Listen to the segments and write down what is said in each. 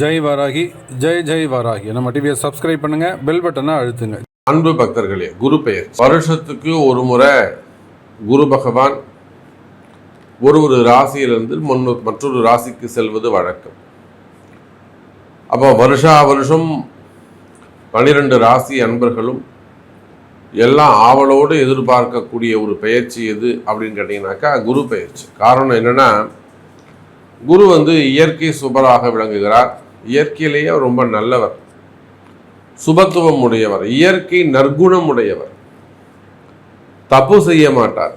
ஜெய் வராகி ஜெய் ஜெய் வராகி. நம்ம டிவியை சப்ஸ்கிரைப் பண்ணுங்க பெல் பட்டனை அழுத்துங்க. அன்பு பக்தர்களே குரு பெயர். வருஷத்துக்கு ஒரு முறை குரு பகவான் ஒரு ஒரு ராசியிலிருந்து முன்னு மற்றொரு ராசிக்கு செல்வது வழக்கம். அப்போ வருஷா வருஷம் பனிரெண்டு ராசி அன்பர்களும் எல்லாம் ஆவலோடு எதிர்பார்க்கக்கூடிய ஒரு பெயர்ச்சி எது அப்படின்னு கேட்டிங்கனாக்கா குரு பெயர்ச்சி. காரணம் என்னன்னா குரு வந்து இயற்கை சுபராக விளங்குகிறார். இயற்கையிலேயே ரொம்ப நல்லவர். சுபத்துவம் உடையவர். இயற்கை நற்குணம் உடையவர். தப்பு செய்ய மாட்டார்.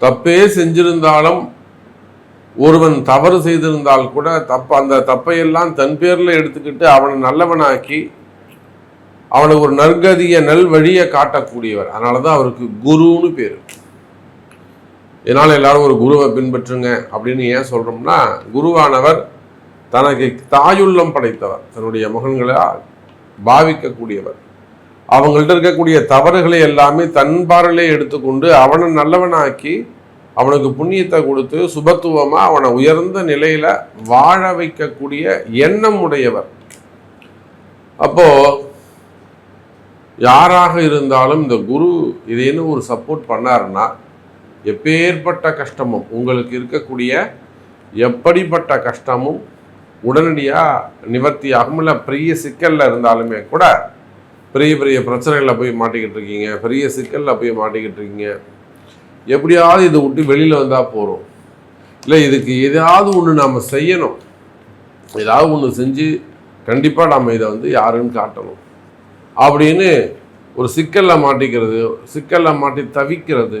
தப்பே செஞ்சிருந்தாலும் ஒருவன் தவறு செய்திருந்தால் கூட தப்பு அந்த தப்பையெல்லாம் தன் பேர்ல எடுத்துக்கிட்டு அவனை நல்லவனாக்கி அவனுக்கு ஒரு நற்கதிய நல் வழியை காட்டக்கூடியவர். அதனால தான் அவருக்கு குருன்னு பேர். இதனால் எல்லாரும் ஒரு குருவை பின்பற்றுங்க அப்படின்னு ஏன் சொல்கிறோம்னா குருவானவர் தனக்கு தாயுள்ளம் படைத்தவர். தன்னுடைய மகன்களால் பாவிக்கக்கூடியவர். அவங்கள்ட்ட இருக்கக்கூடிய தவறுகளை எல்லாமே தன் பார்வையிலே எடுத்துக்கொண்டு அவனை நல்லவனாக்கி அவனுக்கு புண்ணியத்தை கொடுத்து சுபத்துவமாக அவனை உயர்ந்த நிலையில் வாழ வைக்கக்கூடிய எண்ணம் உடையவர். அப்போ யாராக இருந்தாலும் இந்த குரு இதேன்னு ஒரு சப்போர்ட் பண்ணாருன்னா எப்பேற்பட்ட கஷ்டமும் உங்களுக்கு இருக்கக்கூடிய எப்படிப்பட்ட கஷ்டமும் உடனடியாக நிவர்த்தி ஆகும் இல்லை பெரிய சிக்கலில் இருந்தாலுமே கூட பெரிய பெரிய பிரச்சனைகளில் போய் மாட்டிக்கிட்டு இருக்கீங்க. பெரிய சிக்கலில் போய் மாட்டிக்கிட்டு இருக்கீங்க. எப்படியாவது இதை விட்டு வெளியில் வந்தால் போகிறோம் இல்லை இதுக்கு ஏதாவது ஒன்று நாம் செய்யணும். ஏதாவது ஒன்று செஞ்சு கண்டிப்பாக நம்ம இதை வந்து யாருன்னு காட்டணும். அப்படின்னு ஒரு சிக்கலில் மாட்டிக்கிறது சிக்கலில் மாட்டி தவிக்கிறது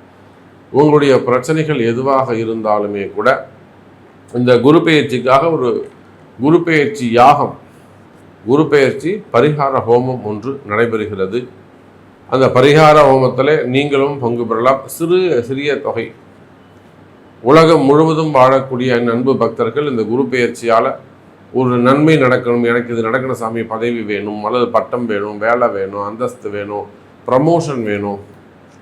உங்களுடைய பிரச்சனைகள் எதுவாக இருந்தாலுமே கூட இந்த குரு பெயர்ச்சிக்காக ஒரு குரு பெயர்ச்சி யாகம் குரு பெயர்ச்சி பரிகார ஹோமம் ஒன்று நடைபெறுகிறது. அந்த பரிகார ஹோமத்தில் நீங்களும் பங்கு பெறலாம். சிறு சிறிய தொகை. உலகம் முழுவதும் வாழக்கூடிய என் அன்பு பக்தர்கள் இந்த குரு பெயர்ச்சியால் ஒரு நன்மை நடக்கணும் எனக்கு இது நடக்கணும் சாமி பதவி வேணும் அல்லது பட்டம் வேணும் வேலை வேணும் அந்தஸ்து வேணும் ப்ரமோஷன் வேணும்.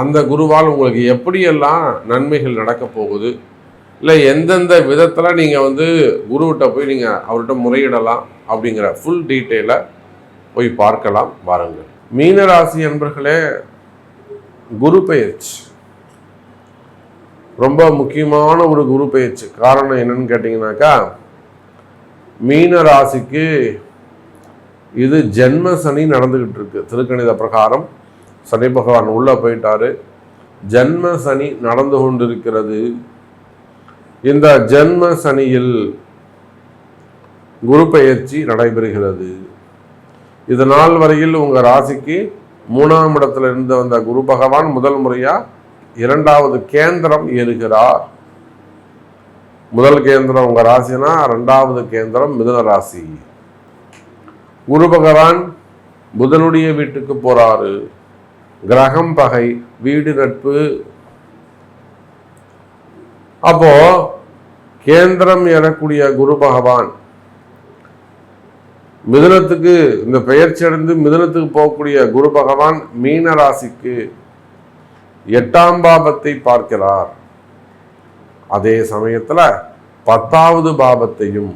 அந்த குருவால் உங்களுக்கு எப்படியெல்லாம் நன்மைகள் நடக்க போகுது? இல்லை எந்தெந்த விதத்தில் நீங்கள் வந்து குருவிட்ட போய் நீங்கள் அவர்கிட்ட முறையிடலாம் அப்படிங்கிற ஃபுல் டீட்டெயிலை போய் பார்க்கலாம் வாருங்கள். மீனராசி என்பர்களே குரு பெயர்ச்சி. ரொம்ப முக்கியமான ஒரு குரு பெயர்ச்சி. காரணம் என்னன்னு கேட்டிங்கனாக்கா மீன ராசிக்கு இது ஜென்ம சனி நடந்துக்கிட்டு இருக்கு. திருக்கணித பிரகாரம் சனி பகவான் உள்ளே போயிட்டாரு. ஜென்ம சனி நடந்து கொண்டிருக்கிறது. இந்த ஜென்ம சனியில் குரு பயிற்சி நடைபெறுகிறது. இது நாள் வரையில் உங்க ராசிக்கு மூணாம் இடத்துல இருந்து வந்த குரு பகவான் முதல் முறையா இரண்டாவது கேந்திரம் ஏறுகிறார். முதல் கேந்திரம் உங்க ராசினா ரெண்டாவது கேந்திரம் மிதுன ராசி. குரு பகவான் புதனுடைய வீட்டுக்கு போறாரு. கிரகம் பகை வீடு நட்பு. அப்போ கேந்திரம் எனக்கூடிய குரு பகவான் மிதுனத்துக்கு இந்த பெயர்ச்சி அடைந்து மிதுனத்துக்கு போகக்கூடிய குரு பகவான் மீன ராசிக்கு எட்டாம் பாபத்தை பார்க்கிறார். அதே சமயத்துல பத்தாவது பாபத்தையும்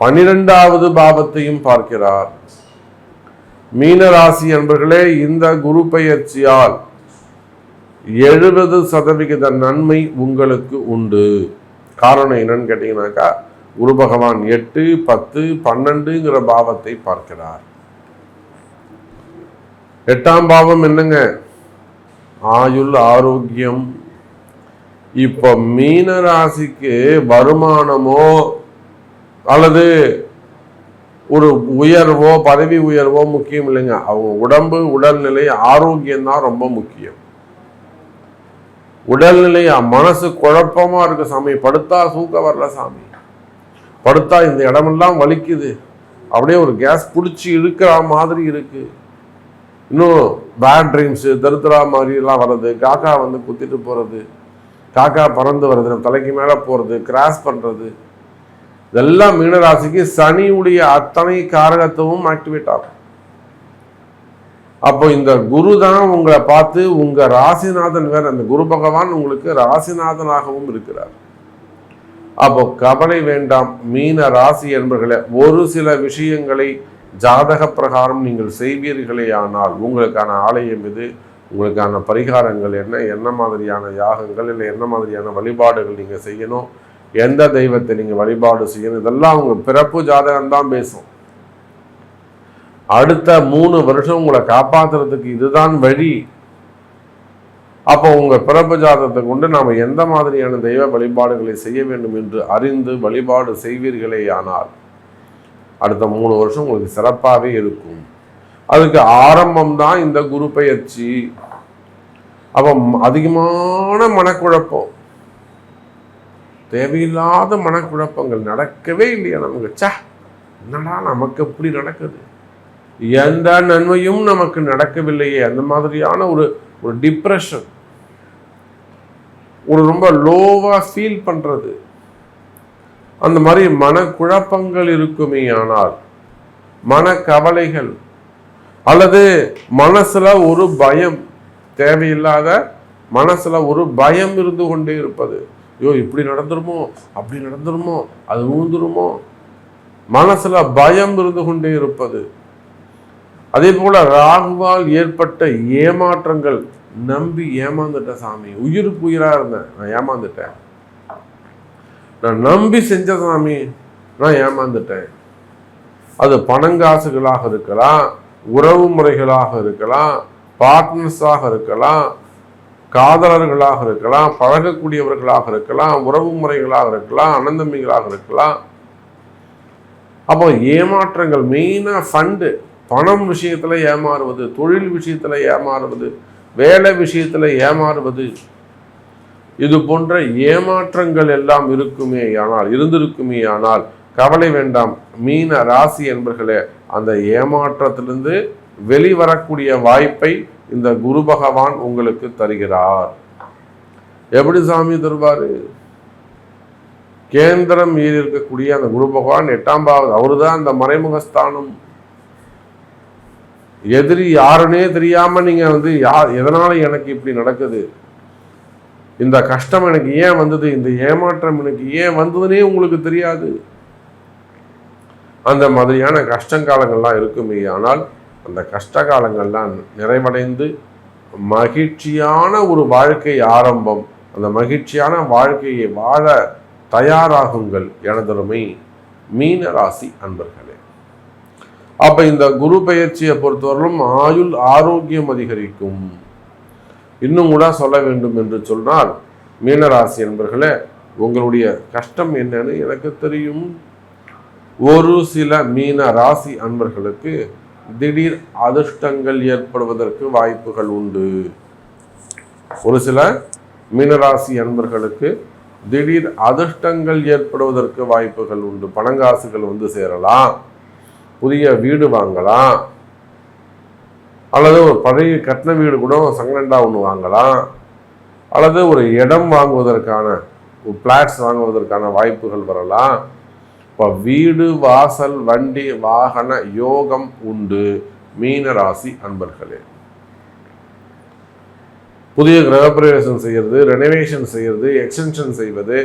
பனிரெண்டாவது பாபத்தையும் பார்க்கிறார். மீனராசி என்பர்களே இந்த குரு பயிற்சியால் எழுபது சதவிகித நன்மை உங்களுக்கு உண்டு. காரணம் என்னன்னு கேட்டீங்கன்னாக்கா குரு பகவான் எட்டு பத்து பன்னெண்டுங்கிற பாவத்தை பார்க்கிறார். எட்டாம் பாவம் என்னங்க? ஆயுள் ஆரோக்கியம். இப்போ மீன ராசிக்கு வருமானமோ அல்லது ஒரு உயர்வோ பதவி உயர்வோ முக்கியம் இல்லைங்க. அவங்க உடம்பு உடல்நிலை ஆரோக்கியம் தான் ரொம்ப முக்கியம். உடல்நிலை மனசு குழப்பமா இருக்கு சாமி. படுத்தா தூக்க வரல சாமி. படுத்தா இந்த இடமெல்லாம் வலிக்குது. அப்படியே ஒரு கேஸ் பிடிச்சி இழுக்கிற மாதிரி இருக்கு. இன்னும் பேட் ட்ரீம்ஸு தருத்துறா மாதிரிலாம் வர்றது காக்கா வந்து குத்திட்டு போகிறது காக்கா பறந்து வர்றது தலைக்கு மேலே போகிறது கிராஸ் பண்ணுறது இதெல்லாம் மீனராசிக்கு சனியுடைய அத்தனை காரகத்துவம் ஆக்டிவேட் ஆகும் அப்போ இந்த குரு தான் உங்களை பார்த்து உங்க ராசிநாதன் வேற அந்த குரு பகவான் உங்களுக்கு ராசிநாதனாகவும் இருக்கிறார். அப்போ கவலை வேண்டாம் மீன ராசி என்பர்களே ஒரு சில விஷயங்களை ஜாதக பிரகாரம் நீங்கள் செய்வீர்களே ஆனால் உங்களுக்கான ஆலயம் இது உங்களுக்கான பரிகாரங்கள் என்ன? என்ன மாதிரியான யாகங்கள்? இல்லை என்ன மாதிரியான வழிபாடுகள் நீங்கள் செய்யணும்? எந்த தெய்வத்தை நீங்கள் வழிபாடு செய்யணும்? இதெல்லாம் உங்கள் பிறப்பு ஜாதகம் தான் பேசும். அடுத்த மூணு வருஷம் உங்களை காப்பாத்துறதுக்கு இதுதான் வழி. அப்போ உங்க பிறப்பு ஜாதகத்தை கொண்டு நாம் எந்த மாதிரியான தெய்வ வழிபாடுகளை செய்ய வேண்டும் என்று அறிந்து வழிபாடு செய்வீர்களே ஆனால் அடுத்த மூணு வருஷம் உங்களுக்கு சிறப்பாகவே இருக்கும். அதுக்கு ஆரம்பம் தான் இந்த குரு பயிற்சி. அப்போ அதிகமான மனக்குழப்பம். தேவையில்லாத மனக்குழப்பங்கள் நடக்கவே இல்லையா நமக்கு? சே என்னடா நமக்கு எப்படி நடக்குது? எந்த நன்மையும் நமக்கு நடக்கவில்லையே. அந்த மாதிரியான ஒரு ஒரு டிப்ரெஷன் ஒரு ரொம்ப லோவாக ஃபீல் பண்ணுறது அந்த மாதிரி மனக்குழப்பங்கள் இருக்குமே ஆனால் மனக்கவலைகள் அல்லது மனசில் ஒரு பயம் தேவையில்லாத மனசில் ஒரு பயம் இருந்து கொண்டே இருப்பது. ஐயோ இப்படி நடந்துருமோ? அப்படி நடந்துருமோ? அது ஊந்துருமோ? மனசுல பயம் இருந்து கொண்டே இருப்பது. அதே போல ராகுவால் ஏற்பட்ட ஏமாற்றங்கள் நம்பி ஏமாந்துட்ட சாமி. உயிருக்கு உயிராக இருந்தேன். நான் ஏமாந்துட்டேன். நான் நம்பி செஞ்ச சாமி நான் ஏமாந்துட்டேன். அது பணங்காசுகளாக இருக்கலாம் உறவு முறைகளாக இருக்கலாம் பார்ட்னர்ஸாக இருக்கலாம் காதலர்களாக இருக்கலாம் பழகக்கூடியவர்களாக இருக்கலாம் உறவு முறைகளாக இருக்கலாம் அனந்தமிகளாக இருக்கலாம். அப்போ ஏமாற்றங்கள் மெயினாக ஃபண்டு பணம் விஷயத்தில் ஏமாறுவது தொழில் விஷயத்தில் ஏமாறுவது வேலை விஷயத்தில் ஏமாறுவது. இது போன்ற ஏமாற்றங்கள் எல்லாம் இருக்குமே ஆனால் இருந்திருக்குமே ஆனால் கவலை வேண்டாம். மீன ராசி என்பர்களே அந்த ஏமாற்றத்திலிருந்து வெளிவரக்கூடிய வாய்ப்பை இந்த குரு பகவான் உங்களுக்கு தருகிறார். எப்படி சாமி தருவாரு? கேந்திரம் மீறி இருக்கக்கூடிய அந்த குரு பகவான் எட்டாம் பாவது அவருதான் அந்த மறைமுகஸ்தானம். எதிரி யாருன்னே தெரியாம நீங்க வந்து யார் எதனால எனக்கு இப்படி நடக்குது? இந்த கஷ்டம் எனக்கு ஏன் வந்தது? இந்த ஏமாற்றம் எனக்கு ஏன் வந்ததுன்னே உங்களுக்கு தெரியாது. அந்த மாதிரியான கஷ்டங்காலங்கள்லாம் இருக்குமே. ஆனால் அந்த கஷ்ட காலங்கள்லாம் நிறைவடைந்து மகிழ்ச்சியான ஒரு வாழ்க்கை ஆரம்பம் அந்த மகிழ்ச்சியான வாழ்க்கையை வாழ தயாராகுங்கள் எனதருமை மீன ராசி அன்பர்களே. அப்ப இந்த குரு பெயர்ச்சியை பொறுத்தவரையிலும் ஆயுள் ஆரோக்கியம் அதிகரிக்கும். இன்னும் கூட சொல்ல வேண்டும் என்று சொன்னால் மீனராசி என்பர்களே உங்களுடைய கஷ்டம் என்னன்னு எனக்கு தெரியும். ஒரு சில மீன ராசி அன்பர்களுக்கு திடீர் அதிர்ஷ்டங்கள் ஏற்படுவதற்கு வாய்ப்புகள் உண்டு. ஒரு சில மீனராசி அன்பர்களுக்கு திடீர் அதிர்ஷ்டங்கள் ஏற்படுவதற்கு வாய்ப்புகள் உண்டு. பணங்காசுகள் வந்து சேரலாம். புதிய வீடு வாங்கலாம். அல்லது ஒரு பழைய கட்டின வீடு கூட சங்கரண்டா ஒன்று வாங்கலாம். அல்லது ஒரு இடம் வாங்குவதற்கான ஒரு பிளாட்ஸ் வாங்குவதற்கான வாய்ப்புகள் வரலாம். இப்போ வீடு வாசல் வண்டி வாகன யோகம் உண்டு. மீன ராசி அன்பர்களே. புதிய கிரகப்பிரவேசம் செய்யறது ரெனோவேஷன் செய்கிறது எக்ஸ்டென்ஷன் செய்வது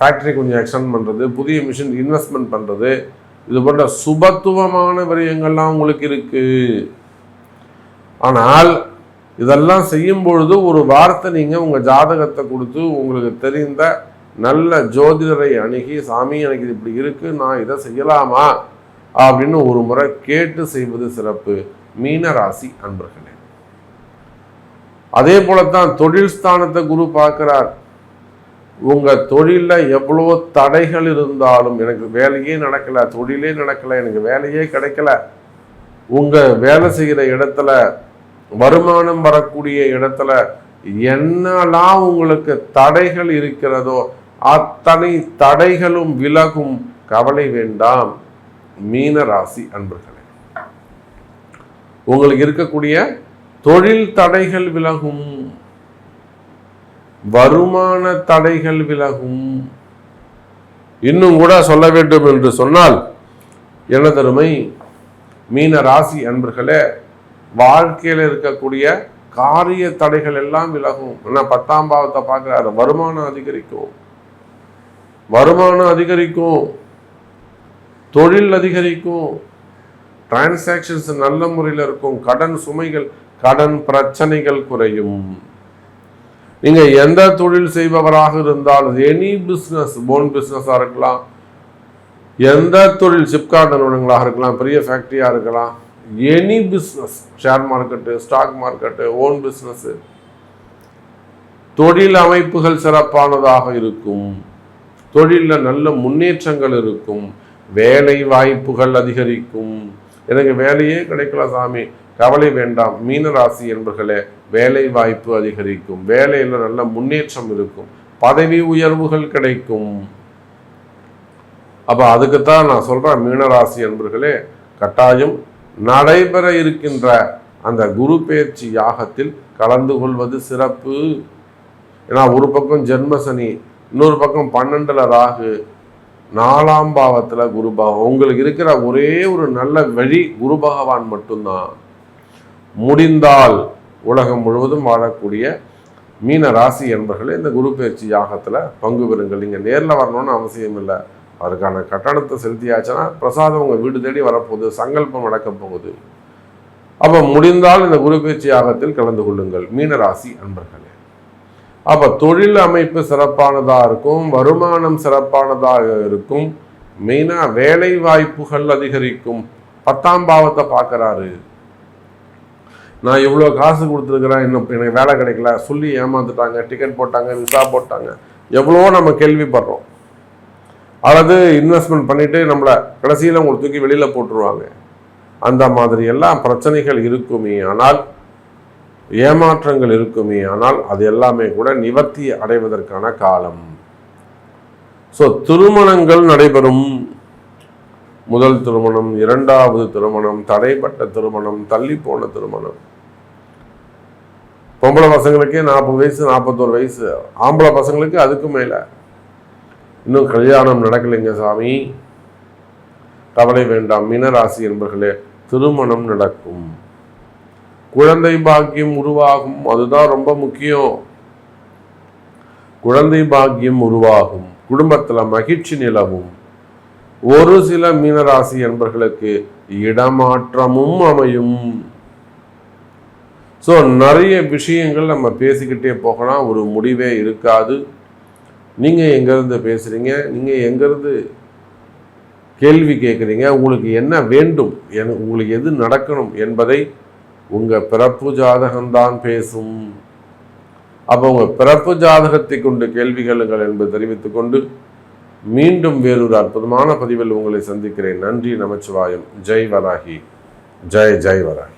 ஃபேக்ட்ரி கொஞ்சம் எக்ஸ்டெண்ட் பண்ணுறது புதிய மிஷின் இன்வெஸ்ட்மெண்ட் பண்ணுறது இது போன்ற சுபத்துவமான விரயங்கள்லாம் உங்களுக்கு இருக்குது ஆனால் இதெல்லாம் செய்யும் பொழுது ஒரு வார்த்தை நீங்கள் உங்கள் ஜாதகத்தை கொடுத்து உங்களுக்கு தெரிந்த நல்ல ஜோதிடரை அணுகி சாமி எனக்கு இது இப்படி இருக்கு நான் இதை செய்யலாமா? அப்படின்னு ஒரு முறை கேட்டு செய்வது சிறப்பு. மீன ராசி அன்பர்களே. அதே போலத்தான் தொழில் ஸ்தானத்தை குரு பார்க்கிறார். உங்க தொழில எவ்வளோ தடைகள் இருந்தாலும் எனக்கு வேலையே நடக்கல தொழிலே நடக்கல எனக்கு வேலையே கிடைக்கல. உங்க வேலை செய்கிற இடத்துல வருமானம் வரக்கூடிய இடத்துல என்னெல்லாம் உங்களுக்கு தடைகள் இருக்கிறதோ அத்தனை தடைகளும் விலகும் கவலை வேண்டாம் மீன ராசி அன்பர்களே. உங்களுக்கு இருக்கக்கூடிய தொழில் தடைகள் விலகும் வருமான தடைகள் விலகும். இன்னும் கூட சொல்ல வேண்டும் என்று சொன்னால் எனதருமை மீன ராசி அன்பர்களே வாழ்க்கையில் இருக்கக்கூடிய காரிய தடைகள் எல்லாம் விலகும். ஏன்னா பத்தாம் பாவத்தை பார்க்குறாரு வருமானம் அதிகரிக்கும். வருமானம் அதிகரிக்கும் தொழில் அதிகரிக்கும் டிரான்சாக்ஷன்ஸ் நல்ல முறையில் இருக்கும் கடன் சுமைகள் கடன் பிரச்சனைகள் குறையும். நீங்கள் எந்த தொழில் செய்பவராக இருந்தாலும் எனி பிஸ்னஸ் போன் பிஸ்னஸாக இருக்கலாம். எந்த தொழில் சிப்கார்ட் நிறுவனங்களாக இருக்கலாம் பெரிய ஃபேக்டரியாக இருக்கலாம் any business share market stock market own business தொழில் அமைப்புகள் சிறப்பானதாக இருக்கும். தொழிலில் நல்ல முன்னேற்றங்கள் இருக்கும். வேலை வாய்ப்புகள் அதிகரிக்கும். எனக்கு வேலையே கிடைக்கல சாமி. கவலை வேண்டாம். மீனராசி என்பர்களே வேலை வாய்ப்பு அதிகரிக்கும். வேலையில் நல்ல முன்னேற்றம் இருக்கும். பதவி உயர்வுகள் கிடைக்கும். அப்ப அதுக்குத்தான் நான் சொல்றேன் மீனராசி என்பர்களே கட்டாயம் நடைபெற இருக்கின்ற அந்த குரு பயிற்சி யாகத்தில் கலந்து கொள்வது சிறப்பு. ஏன்னா ஒரு பக்கம் ஜென்மசனி இன்னொரு பக்கம் பன்னெண்டுல ராகு நாலாம் பாவத்துல குரு பகவான். உங்களுக்கு இருக்கிற ஒரே ஒரு நல்ல வழி குரு பகவான் மட்டும்தான். முடிந்தால் உலகம் முழுவதும் வாழக்கூடிய மீன ராசி என்பர்களே இந்த குரு பயிற்சி யாகத்துல பங்கு பெறுங்கள். நீங்க நேர்ல வரணும்னு அவசியம் இல்லை. அதற்கான கட்டணத்தை செலுத்தியாச்சுன்னா பிரசாதம் உங்க வீடு தேடி வரப்போகுது சங்கல்பம் நடக்க போகுது. அப்ப முடிந்தால் இந்த குரு பயிற்சி யாகத்தில் கலந்து கொள்ளுங்கள். மீனராசி அன்பர்களே. அப்ப தொழில் அமைப்பு சிறப்பானதா இருக்கும் வருமானம் சிறப்பானதாக இருக்கும். மெயினா வேலை வாய்ப்புகள் அதிகரிக்கும். பத்தாம் பாவத்தை பார்க்கறாரு. நான் இவ்வளோ காசு கொடுத்துருக்குறேன் இன்னும் எனக்கு வேலை கிடைக்கல. சொல்லி ஏமாந்துட்டாங்க டிக்கெட் போட்டாங்க விசா போட்டாங்க. எவ்வளோ நம்ம கேள்விப்படுறோம். அல்லது இன்வெஸ்ட்மெண்ட் பண்ணிட்டு நம்மளை கடைசியில் உங்களை தூக்கி வெளியில் போட்டுருவாங்க. அந்த மாதிரி எல்லாம் பிரச்சனைகள் இருக்குமே. ஆனால் ஏமாற்றங்கள் இருக்குமே ஆனால் அது எல்லாமே கூட நிவர்த்தி அடைவதற்கான காலம். ஸோ திருமணங்கள் நடைபெறும். முதல் திருமணம் இரண்டாவது திருமணம் தடைப்பட்ட திருமணம் தள்ளி போன திருமணம். பொம்பளை பசங்களுக்கே நாற்பது வயசு நாற்பத்தோரு வயசு. ஆம்பளை பசங்களுக்கு அதுக்கு மேலே. இன்னும் கல்யாணம் நடக்கலைங்க சாமி. கவலை வேண்டாம். மீனராசி என்பர்களே திருமணம் நடக்கும். குழந்தை பாக்கியம் உருவாகும். அதுதான் ரொம்ப முக்கியம். குழந்தை பாக்கியம் உருவாகும். குடும்பத்தில் மகிழ்ச்சி நிலவும். ஒரு சில மீனராசி என்பர்களுக்கு இடமாற்றமும் அமையும். ஸோ நிறைய விஷயங்கள் நம்ம பேசிக்கிட்டே போகலாம். ஒரு முடிவே இருக்காது. நீங்கள் எங்கேருந்து பேசுகிறீங்க நீங்கள் எங்கேருந்து கேள்வி கேட்குறீங்க? உங்களுக்கு என்ன வேண்டும்? என உங்களுக்கு எது நடக்கணும் என்பதை உங்கள் பிறப்பு ஜாதகம்தான் பேசும். அப்போ உங்கள் பிறப்பு ஜாதகத்தை கொண்டு கேள்விகளுங்கள் என்பது தெரிவித்துக் கொண்டு மீண்டும் வேறொரு அற்புதமான பதிவில் உங்களை சந்திக்கிறேன். நன்றி நமச்சிவாயம். ஜெய் வராகி. ஜெய் ஜெய் வராகி.